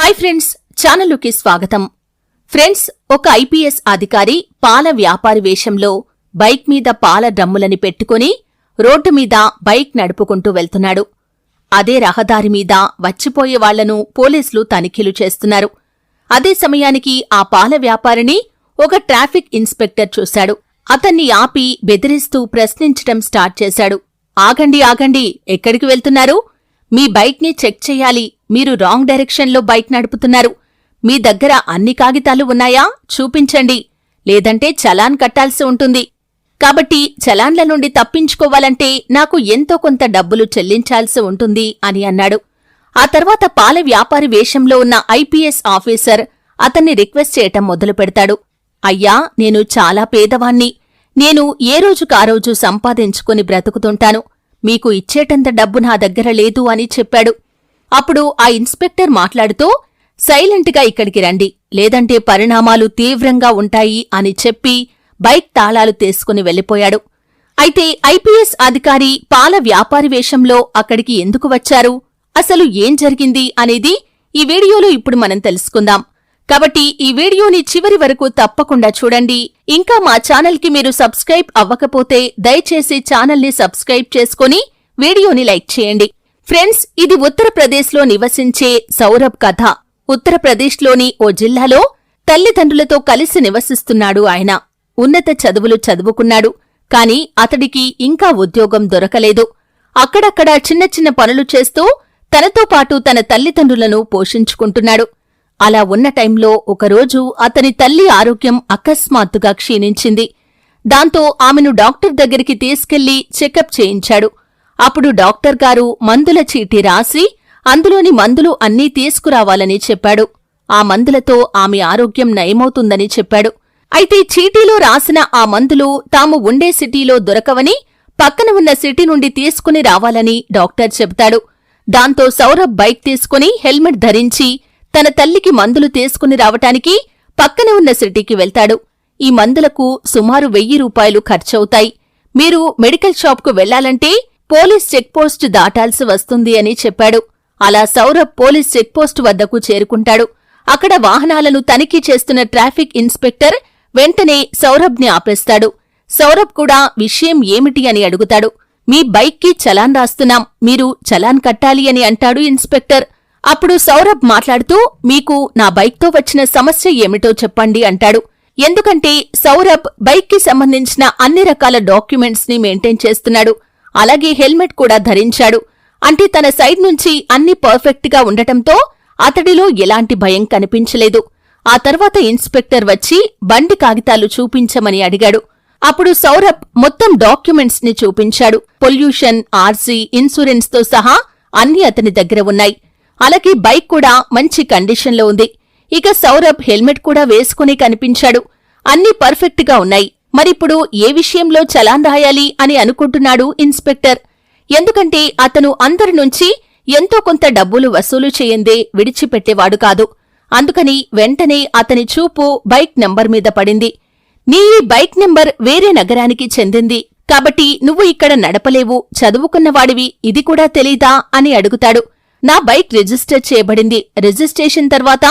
Hi friends ఛానలుకి స్వాగతం. Friends ఒక IPS అధికారి పాల వ్యాపారి వేషంలో బైక్ మీద పాల డ్రమ్ములని పెట్టుకుని రోడ్డు మీద బైక్ నడుపుకుంటూ వెళ్తున్నాడు. అదే రహదారి మీద వచ్చిపోయే వాళ్ళను పోలీసులు తనిఖీలు చేస్తున్నారు. అదే సమయానికి ఆ పాల వ్యాపారిని ఒక ట్రాఫిక్ ఇన్స్పెక్టర్ చూశాడు. అతన్ని ఆపి బెదిరిస్తూ ప్రశ్నించటం స్టార్ట్ చేశాడు. ఆగండి ఆగండి ఎక్కడికి వెళ్తున్నారు? మీ బైక్ని చెక్ చెయ్యాలి మీరు రాంగ్ డైరెక్షన్లో బైక్ నడుపుతున్నారు. మీ దగ్గర అన్ని కాగితాలు ఉన్నాయా? చూపించండి. లేదంటే చలాన్ కట్టాల్సి ఉంటుంది. కాబట్టి చలాన్ల నుండి తప్పించుకోవాలంటే నాకు ఎంతో కొంత డబ్బులు చెల్లించాల్సి ఉంటుంది అని అన్నాడు. ఆ తర్వాత పాల వ్యాపారి వేషంలో ఉన్న ఐపీఎస్ ఆఫీసర్ అతన్ని రిక్వెస్ట్ చేయటం మొదలు పెడతాడు. అయ్యా నేను చాలా పేదవాణ్ణి. నేను ఏ రోజుకా రోజు సంపాదించుకుని బ్రతుకుతుంటాను. మీకు ఇచ్చేటంత డబ్బు నా దగ్గర లేదు అని చెప్పాడు. అప్పుడు ఆ ఇన్స్పెక్టర్ మాట్లాడుతూ సైలెంట్గా ఇక్కడికి రండి. లేదంటే పరిణామాలు తీవ్రంగా ఉంటాయి అని చెప్పి బైక్ తాళాలు తీసుకుని వెళ్ళిపోయాడు అయితే ఐపీఎస్ అధికారి పాల వ్యాపారి వేషంలో అక్కడికి ఎందుకు వచ్చారు? అసలు ఏం జరిగింది అనేది ఈ వీడియోలో ఇప్పుడు మనం తెలుసుకుందాం. కాబట్టి ఈ వీడియోని చివరి వరకు తప్పకుండా చూడండి. ఇంకా మా ఛానల్కి మీరు సబ్స్క్రైబ్ అవ్వకపోతే దయచేసి ఛానల్ని సబ్స్క్రైబ్ చేసుకుని వీడియోని లైక్ చేయండి. ఫ్రెండ్స్ ఇది ఉత్తరప్రదేశ్లో నివసించే సౌరభ్ కథ. ఉత్తరప్రదేశ్లోని ఓ జిల్లాలో తల్లిదండ్రులతో కలిసి నివసిస్తున్నాడు ఆయన. ఉన్నత చదువులు చదువుకున్నాడు. కాని అతడికి ఇంకా ఉద్యోగం దొరకలేదు. అక్కడక్కడా చిన్న చిన్న పనులు చేస్తూ తనతో పాటు తన తల్లిదండ్రులను పోషించుకుంటున్నాడు. అలా ఉన్న టైంలో ఒకరోజు అతని తల్లి ఆరోగ్యం అకస్మాత్తుగా క్షీణించింది. దాంతో ఆమెను డాక్టర్ దగ్గరికి తీసుకెళ్ళి చెకప్ చేయించాడు. అప్పుడు డాక్టర్ గారు మందుల చీటీ రాసి అందులోని మందులు అన్నీ తీసుకురావాలని చెప్పాడు. ఆ మందులతో ఆమె ఆరోగ్యం నయమవుతుందని చెప్పాడు. అయితే చీటీలో రాసిన ఆ మందులు తాము ఉండే సిటీలో దొరకవని పక్కన ఉన్న సిటీ నుండి తీసుకుని రావాలని డాక్టర్ చెబుతాడు. దాంతో సౌరభ్ బైక్ తీసుకుని హెల్మెట్ ధరించి తన తల్లికి మందులు తీసుకుని రావటానికి పక్కన ఉన్న సిటీకి వెళ్తాడు. ఈ మందులకు సుమారు వెయ్యి రూపాయలు ఖర్చవుతాయి. మీరు మెడికల్ షాప్కు వెళ్ళాలంటే పోలీస్ చెక్పోస్ట్ దాటాల్సి వస్తుంది అని చెప్పాడు. అలా సౌరభ్ పోలీస్ చెక్పోస్ట్ వద్దకు చేరుకుంటాడు. అక్కడ వాహనాలను తనిఖీ చేస్తున్న ట్రాఫిక్ ఇన్స్పెక్టర్ వెంటనే సౌరభ్ని ఆపేస్తాడు. సౌరభ్ కూడా విషయం ఏమిటి అని అడుగుతాడు. మీ బైక్కి చలాన్ రాస్తున్నాం. మీరు చలాన్ కట్టాలి అని అంటాడు ఇన్స్పెక్టర్. అప్పుడు సౌరభ్ మాట్లాడుతూ మీకు నా బైక్తో వచ్చిన సమస్య ఏమిటో చెప్పండి అంటాడు. ఎందుకంటే సౌరభ్ బైక్కి సంబంధించిన అన్ని రకాల డాక్యుమెంట్స్ని మెయింటైన్ చేస్తున్నాడు. అలాగే హెల్మెట్ కూడా ధరించాడు. అంటే తన సైడ్ నుంచి అన్ని పర్ఫెక్ట్గా ఉండటంతో అతడిలో ఎలాంటి భయం కనిపించలేదు. ఆ తర్వాత ఇన్స్పెక్టర్ వచ్చి బండి కాగితాలు చూపించమని అడిగాడు. అప్పుడు సౌరభ్ మొత్తం డాక్యుమెంట్స్ని చూపించాడు. పొల్యూషన్ ఆర్సీ ఇన్సూరెన్స్తో సహా అన్ని అతని దగ్గర ఉన్నాయి. అలాగే బైక్ కూడా మంచి కండిషన్లో ఉంది. ఇక సౌరభ్ హెల్మెట్ కూడా వేసుకుని కనిపించాడు. అన్నీ పర్ఫెక్ట్గా ఉన్నాయి. మరిప్పుడు ఏ విషయంలో చలాన్ రాయాలి అని అనుకుంటున్నాడు ఇన్స్పెక్టర్. ఎందుకంటే అతను అందరి నుంచి ఎంతో కొంత డబ్బులు వసూలు చేయందే విడిచిపెట్టేవాడు కాదు. అందుకని వెంటనే అతని చూపు బైక్ నంబర్ మీద పడింది. నీ ఈ బైక్ నెంబర్ వేరే నగరానికి చెందింది. కాబట్టి నువ్వు ఇక్కడ నడపలేవు చదువుకున్నవాడివి ఇది కూడా తెలీదా అని అడుగుతాడు. నా బైక్ రిజిస్టర్ చేయబడింది. రిజిస్ట్రేషన్ తర్వాత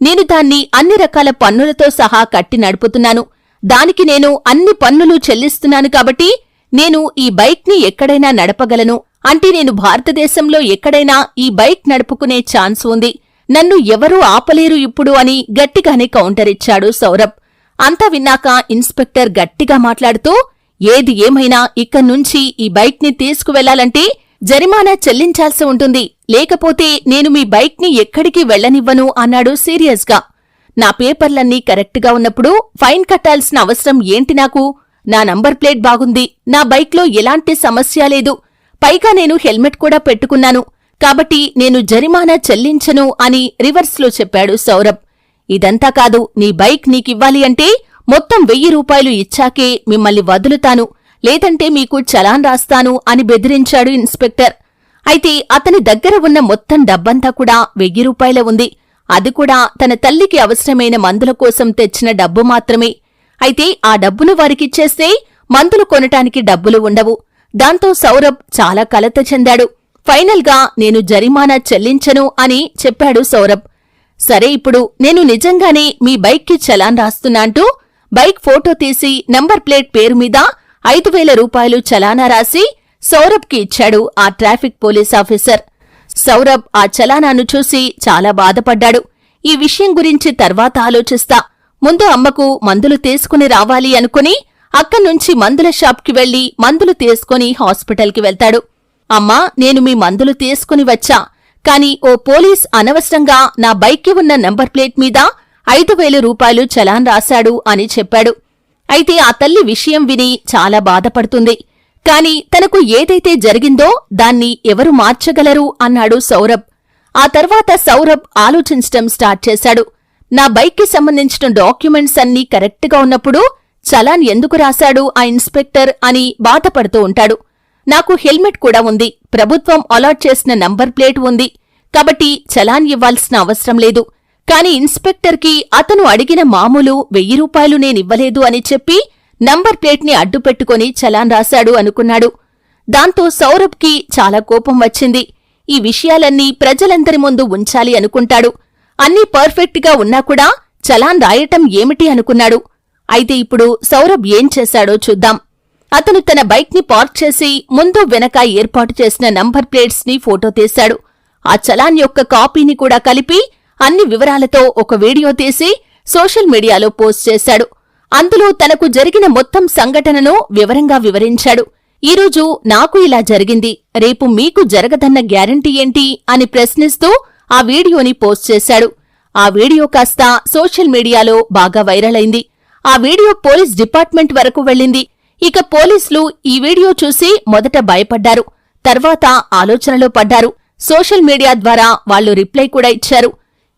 నేను దాన్ని అన్ని రకాల పన్నులతో సహా కట్టి నడుపుతున్నాను. దానికి నేను అన్ని పన్నులు చెల్లిస్తున్నాను కాబట్టి నేను ఈ బైక్ని ఎక్కడైనా నడపగలను. అంటే నేను భారతదేశంలో ఎక్కడైనా ఈ బైక్ నడుపుకునే ఛాన్స్ ఉంది. నన్ను ఎవరూ ఆపలేరు ఇప్పుడు అని గట్టిగానే కౌంటర్ ఇచ్చాడు సౌరభ్. అంతా విన్నాక ఇన్స్పెక్టర్ గట్టిగా మాట్లాడుతూ ఏది ఏమైనా ఇక్కడ్నుంచి ఈ బైక్ని తీసుకువెళ్ళాలంటే జరిమానా చెల్లించాల్సి ఉంటుంది. లేకపోతే నేను మీ బైక్ని ఎక్కడికి వెళ్ళనివ్వను అన్నాడు సీరియస్గా. నా పేపర్లన్నీ కరెక్ట్గా ఉన్నప్పుడు ఫైన్ కట్టాల్సిన అవసరం ఏంటి నాకు? నా నంబర్ ప్లేట్ బాగుంది. నా బైక్లో ఎలాంటి సమస్య లేదు. పైగా నేను హెల్మెట్ కూడా పెట్టుకున్నాను. కాబట్టి నేను జరిమానా చెల్లించను అని రివర్స్లో చెప్పాడు సౌరభ్. ఇదంతా కాదు నీ బైక్ నీకివ్వాలి అంటే మొత్తం వెయ్యి రూపాయలు ఇచ్చాకే మిమ్మల్ని వదులుతాను. లేదంటే మీకు చలాన్ రాస్తాను అని బెదిరించాడు ఇన్స్పెక్టర్. అయితే అతని దగ్గర ఉన్న మొత్తం డబ్బంతా కూడా వెయ్యి రూపాయల ఉంది. అది కూడా తన తల్లికి అవసరమైన మందుల కోసం తెచ్చిన డబ్బు మాత్రమే. అయితే ఆ డబ్బును వారికిచ్చేస్తే మందులు కొనటానికి డబ్బులు ఉండవు. దాంతో సౌరభ్ చాలా కలత చెందాడు. ఫైనల్గా నేను జరిమానా చెల్లించను అని చెప్పాడు సౌరభ్. సరే ఇప్పుడు నేను నిజంగానే మీ బైక్కి చలాన్ రాస్తున్నా అంటూ బైక్ ఫోటో తీసి నంబర్ ప్లేట్ పేరు మీద ఐదు వేల రూపాయలు చలానా రాసి సౌరభ్కి ఇచ్చాడు ఆ ట్రాఫిక్ పోలీస్ ఆఫీసర్. సౌరభ్ ఆ చలానాను చూసి చాలా బాధపడ్డాడు. ఈ విషయం గురించి తర్వాత ఆలోచిస్తా. ముందు అమ్మకు మందులు తీసుకుని రావాలి అనుకుని అక్కడ్నుంచి మందుల షాప్కి వెళ్ళి మందులు తీసుకుని హాస్పిటల్కి వెళ్తాడు. అమ్మా నేను మీ మందులు తీసుకుని వచ్చా. కాని ఓ పోలీస్ అనవసరంగా నా బైక్కి ఉన్న నంబర్ ప్లేట్ మీద ఐదు వేల రూపాయలు చలాన్ రాశాడు అని చెప్పాడు. అయితే ఆ తల్లి విషయం విని చాలా బాధపడుతుంది. కాని తనకు ఏదైతే జరిగిందో దాన్ని ఎవరు మార్చగలరు అన్నాడు సౌరభ్. ఆ తర్వాత సౌరభ్ ఆలోచించటం స్టార్ట్ చేశాడు. నా బైక్కి సంబంధించిన డాక్యుమెంట్స్ అన్నీ కరెక్ట్గా ఉన్నప్పుడు చలాన్ ఎందుకు రాశాడు ఆ ఇన్స్పెక్టర్ అని బాధపడుతూ ఉంటాడు. నాకు హెల్మెట్ కూడా ఉంది. ప్రభుత్వం అలాట్ చేసిన నంబర్ ప్లేట్ ఉంది. కాబట్టి చలాన్ ఇవ్వాల్సిన అవసరం లేదు. కాని ఇన్స్పెక్టర్కి అతను అడిగిన మామూలు వెయ్యి రూపాయలు నేనివ్వలేదు అని చెప్పి నంబర్ ప్లేట్ని అడ్డుపెట్టుకుని చలాన్ రాశాడు అనుకున్నాడు. దాంతో సౌరభ్కి చాలా కోపం వచ్చింది. ఈ విషయాలన్నీ ప్రజలందరి ముందు ఉంచాలి అనుకుంటాడు. అన్నీ పర్ఫెక్ట్గా ఉన్నా కూడా చలాన్ రాయటం ఏమిటి అనుకున్నాడు. అయితే ఇప్పుడు సౌరభ్ ఏం చేశాడో చూద్దాం. అతను తన బైక్ని పార్క్ చేసి ముందు వెనక ఏర్పాటు చేసిన నంబర్ ప్లేట్స్ని ఫోటో తీశాడు. ఆ చలాన్ యొక్క కాపీని కూడా కలిపి అన్ని వివరాలతో ఒక వీడియో తీసి సోషల్ మీడియాలో పోస్ట్ చేశాడు. అందులో తనకు జరిగిన మొత్తం సంఘటనను వివరంగా వివరించాడు. ఈరోజు నాకు ఇలా జరిగింది. రేపు మీకు జరగదన్న గ్యారంటీ ఏంటి అని ప్రశ్నిస్తూ ఆ వీడియోని పోస్ట్ చేశాడు. ఆ వీడియో కాస్త సోషల్ మీడియాలో బాగా వైరల్ అయింది. ఆ వీడియో పోలీస్ డిపార్ట్మెంట్ వరకు వెళ్ళింది. ఇక పోలీసులు ఈ వీడియో చూసి మొదట భయపడ్డారు. తర్వాత ఆలోచనలో పడ్డారు. సోషల్ మీడియా ద్వారా వాళ్ళు రిప్లై కూడా ఇచ్చారు.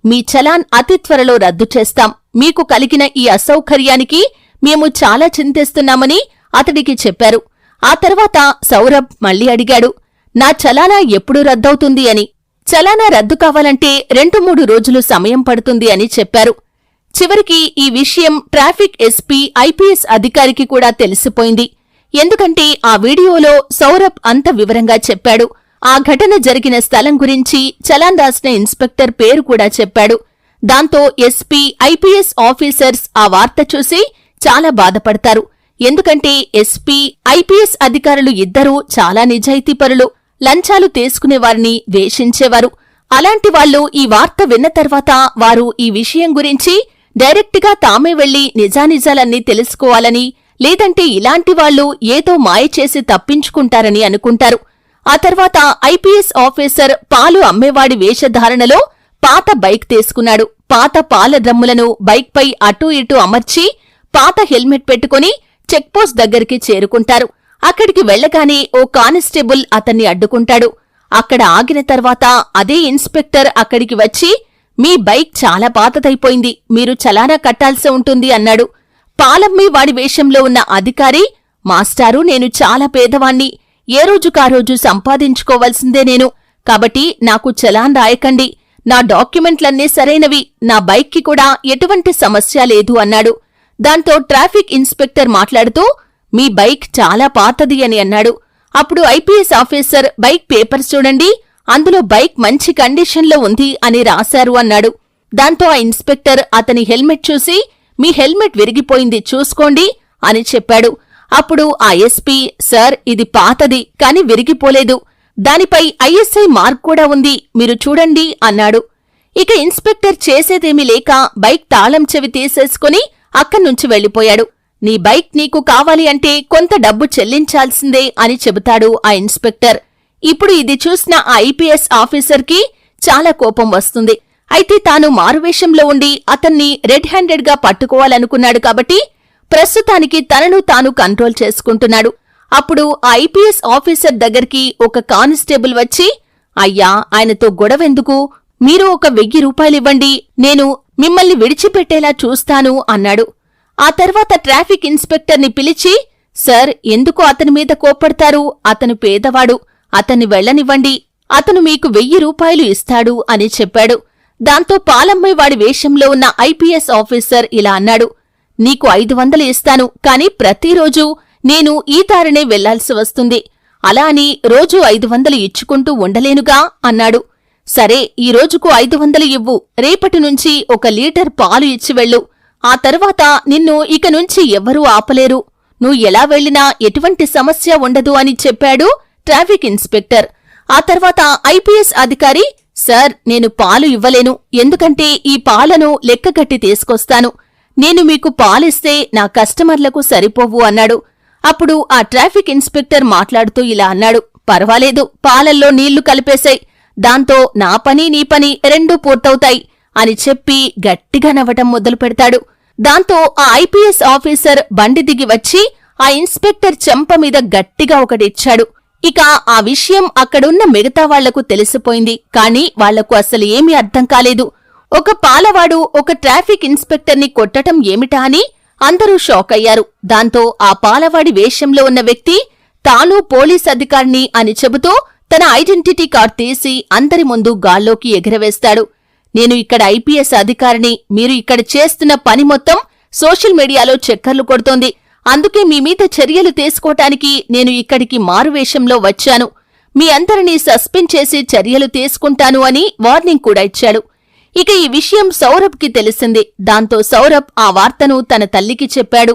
మీ చలాన్ అతి త్వరలో రద్దు చేస్తాం. మీకు కలిగిన ఈ అసౌకర్యానికి మేము చాలా చింతిస్తున్నామని అతడికి చెప్పారు. ఆ తర్వాత సౌరభ్ మళ్ళీ అడిగాడు నా చలానా ఎప్పుడు రద్దవుతుంది అని. చలానా రద్దు కావాలంటే రెండు మూడు రోజులు సమయం పడుతుంది అని చెప్పారు. చివరికి ఈ విషయం ట్రాఫిక్ ఎస్పీ ఐపీఎస్ అధికారికి కూడా తెలిసిపోయింది. ఎందుకంటే ఆ వీడియోలో సౌరభ్ అంత వివరంగా చెప్పాడు. ఆ ఘటన జరిగిన స్థలం గురించి చలాన్ రాసిన ఇన్స్పెక్టర్ పేరు కూడా చెప్పాడు. దాంతో ఎస్పీ ఐపీఎస్ ఆఫీసర్స్ ఆ వార్త చూసి చాలా బాధపడతారు. ఎందుకంటే ఎస్పీ ఐపీఎస్ అధికారులు ఇద్దరూ చాలా నిజాయితీపరులు లంచాలు తీసుకునేవారిని వేషించేవారు. అలాంటి వాళ్ళు ఈ వార్త విన్న తర్వాత వారు ఈ విషయం గురించి డైరెక్ట్గా తామే వెళ్ళి నిజానిజాలన్నీ తెలుసుకోవాలని లేదంటే ఇలాంటి వాళ్ళు ఏదో మాయ చేసి తప్పించుకుంటారని అనుకుంటారు. ఆ తర్వాత ఐపీఎస్ ఆఫీసర్ పాలు అమ్మేవాడి వేషధారణలో పాత బైక్ తీసుకున్నాడు. పాత పాల డ్రమ్ములను బైక్పై అటూ ఇటూ అమర్చి పాత హెల్మెట్ పెట్టుకుని చెక్పోస్ట్ దగ్గరికి చేరుకుంటారు. అక్కడికి వెళ్ళగానే ఓ కానిస్టేబుల్ అతన్ని అడ్డుకుంటాడు. అక్కడ ఆగిన తర్వాత అదే ఇన్స్పెక్టర్ అక్కడికి వచ్చి మీ బైక్ చాలా పాతదైపోయింది. మీరు చలానా కట్టాల్సి ఉంటుంది అన్నాడు. పాలమ్మి వాడి వేషంలో ఉన్న అధికారి మాస్టారు నేను చాలా పేదవాణ్ణి. ఏ రోజుకా రోజు సంపాదించుకోవాల్సిందే నేను? కాబట్టి నాకు చలాన్ రాయకండి. నా డాక్యుమెంట్లన్నీ సరైనవి. నా బైక్కి కూడా ఎటువంటి సమస్య లేదు అన్నాడు. దాంతో ట్రాఫిక్ ఇన్స్పెక్టర్ మాట్లాడుతూ మీ బైక్ చాలా పాతది అని అన్నాడు. అప్పుడు ఐపీఎస్ ఆఫీసర్ బైక్ పేపర్స్ చూడండి. అందులో బైక్ మంచి కండిషన్లో ఉంది అని రాశారు అన్నాడు. దాంతో ఆ ఇన్స్పెక్టర్ అతని హెల్మెట్ చూసి మీ హెల్మెట్ విరిగిపోయింది చూసుకోండి అని చెప్పాడు. అప్పుడు ఆ ఎస్పీ సార్ ఇది పాతది కాని విరిగిపోలేదు. దానిపై ఐఎస్ఐ మార్క్ కూడా ఉంది మీరు చూడండి అన్నాడు. ఇక ఇన్స్పెక్టర్ చేసేదేమీ లేక బైక్ తాళం చెవి తీసేసుకుని అక్కడ్నుంచి వెళ్ళిపోయాడు నీ బైక్ నీకు కావాలి అంటే కొంత డబ్బు చెల్లించాల్సిందే అని చెబుతాడు ఆ ఇన్స్పెక్టర్. ఇప్పుడు ఇది చూసిన ఆ ఐపీఎస్ ఆఫీసర్కి చాలా కోపం వస్తుంది. అయితే తాను మారువేషంలో ఉండి అతన్ని రెడ్ హ్యాండెడ్గా పట్టుకోవాలనుకున్నాడు కాబట్టి ప్రస్తుతానికి తనను తాను కంట్రోల్ చేసుకుంటున్నాడు. అప్పుడు ఆ ఐపీఎస్ ఆఫీసర్ దగ్గరికి ఒక కానిస్టేబుల్ వచ్చి అయ్యా ఆయనతో గొడవెందుకు? మీరు ఒక వెయ్యి రూపాయలివ్వండి నేను మిమ్మల్ని విడిచిపెట్టేలా చూస్తాను అన్నాడు. ఆ తర్వాత ట్రాఫిక్ ఇన్స్పెక్టర్ని పిలిచి సార్ ఎందుకు అతని మీద కోప్పడతారు? అతను పేదవాడు అతన్ని వెళ్ళనివ్వండి అతను మీకు వెయ్యి రూపాయలు ఇస్తాడు అని చెప్పాడు. దాంతో పాలమ్మైవాడి వేషంలో ఉన్న ఐపీఎస్ ఆఫీసర్ ఇలా అన్నాడు. నీకు ఐదు వందలు ఇస్తాను కాని ప్రతిరోజూ నేను ఈ దారినే వెళ్ళాల్సి వస్తుంది. అలా అని రోజూ ఐదు వందలు ఇచ్చుకుంటూ ఉండలేనుగా అన్నాడు. సరే ఈ రోజుకు ఐదు వందలు ఇవ్వు. రేపటి నుంచి ఒక లీటర్ పాలు ఇచ్చి వెళ్ళు. ఆ తర్వాత నిన్ను ఇక నుంచి ఎవ్వరూ ఆపలేరు. నువ్వు ఎలా వెళ్ళినా ఎటువంటి సమస్య ఉండదు అని చెప్పాడు ట్రాఫిక్ ఇన్స్పెక్టర్. ఆ తర్వాత ఐపీఎస్ అధికారి సార్ నేను పాలు ఇవ్వలేను. ఎందుకంటే ఈ పాలను లెక్కగట్టి తీసుకొస్తాను. నేను మీకు పాలిస్తే నా కస్టమర్లకు సరిపోవు అన్నాడు. అప్పుడు ఆ ట్రాఫిక్ ఇన్స్పెక్టర్ మాట్లాడుతూ ఇలా అన్నాడు. పర్వాలేదు పాలల్లో నీళ్ళు కలిపేశాయి దాంతో నా పని నీ పని రెండూ పూర్తవుతాయి అని చెప్పి గట్టిగా నవ్వటం మొదలు పెడతాడు. దాంతో ఆ ఐపీఎస్ ఆఫీసర్ బండి దిగి వచ్చి ఆ ఇన్స్పెక్టర్ చెంప మీద గట్టిగా ఒకటిచ్చాడు ఇక ఆ విషయం అక్కడున్న మిగతా వాళ్ళకు తెలిసిపోయింది. కాని వాళ్ళకు అసలు ఏమీ అర్థం కాలేదు. ఒక పాలవాడు ఒక ట్రాఫిక్ ఇన్స్పెక్టర్ని కొట్టటం ఏమిటా అని అందరూ షాక్ అయ్యారు. దాంతో ఆ పాలవాడి వేషంలో ఉన్న వ్యక్తి తాను పోలీస్ అధికారిని అని చెబుతూ తన ఐడెంటిటీ కార్డ్ తీసి అందరి ముందు గాల్లోకి ఎగరవేస్తాడు. నేను ఇక్కడ ఐపీఎస్ అధికారిని మీరు ఇక్కడ చేస్తున్న పని మొత్తం సోషల్ మీడియాలో చక్కర్లు కొడుతోంది. అందుకే మీ మీద చర్యలు తీసుకోటానికి నేను ఇక్కడికి మారువేషంలో వచ్చాను. మీ అందరినీ సస్పెండ్ చేసి చర్యలు తీసుకుంటాను అని వార్నింగ్ కూడా ఇచ్చాడు. ఇక ఈ విషయం సౌరభ్కి తెలిసింది. దాంతో సౌరభ్ ఆ వార్తను తన తల్లికి చెప్పాడు.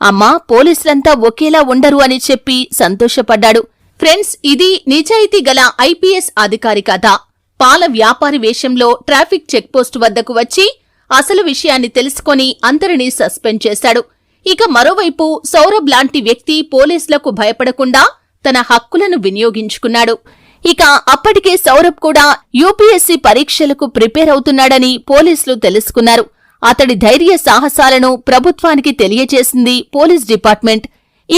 అమ్మా పోలీసులంతా ఒకేలా ఉండరు అని చెప్పి సంతోషపడ్డాడు. ఫ్రెండ్స్ ఇది నిజాయితీ గల ఐపీఎస్ అధికారి కథ. పాల వ్యాపారి వేషంలో ట్రాఫిక్ చెక్పోస్ట్ వద్దకు వచ్చి అసలు విషయాన్ని తెలుసుకొని అందరినీ సస్పెండ్ చేశాడు. ఇక మరోవైపు సౌరభ్ లాంటి వ్యక్తి పోలీసులకు భయపడకుండా తన హక్కులను వినియోగించుకున్నాడు. ఇక అప్పటికే సౌరభ్ కూడా యూపీఎస్సీ పరీక్షలకు ప్రిపేర్ అవుతున్నాడని పోలీసులు తెలుసుకున్నారు. అతడి ధైర్య సాహసాలను ప్రభుత్వానికి తెలియజేసింది పోలీస్ డిపార్ట్మెంట్.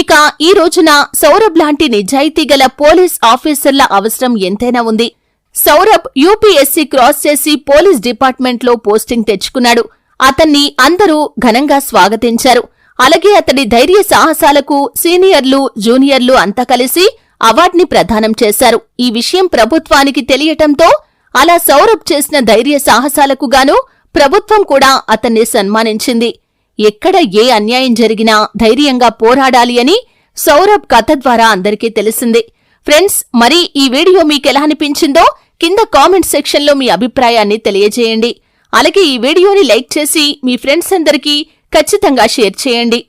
ఇక ఈ రోజున సౌరభ్ లాంటి నిజాయితీ గల పోలీస్ ఆఫీసర్ల అవసరం ఎంతైనా ఉంది. సౌరభ్ యూపీఎస్సీ క్రాస్ చేసి పోలీస్ డిపార్ట్మెంట్లో పోస్టింగ్ తెచ్చుకున్నాడు. అతన్ని అందరూ ఘనంగా స్వాగతించారు. అలాగే అతడి ధైర్య సాహసాలకు సీనియర్లు జూనియర్లు అంతా కలిసి అవార్డుని ప్రదానం చేశారు. ఈ విషయం ప్రభుత్వానికి తెలియటంతో అలా సౌరభ్ చేసిన ధైర్య సాహసాలకు గాను ప్రభుత్వం కూడా అతన్ని సన్మానించింది. ఎక్కడ ఏ అన్యాయం జరిగినా ధైర్యంగా పోరాడాలి అని సౌరభ్ కథ ద్వారా అందరికీ తెలిసింది. ఫ్రెండ్స్ మరి ఈ వీడియో మీకెలా అనిపించిందో కింద కామెంట్ సెక్షన్లో మీ అభిప్రాయాన్ని తెలియజేయండి. అలాగే ఈ వీడియోని లైక్ చేసి మీ ఫ్రెండ్స్ అందరికీ ఖచ్చితంగా షేర్ చేయండి.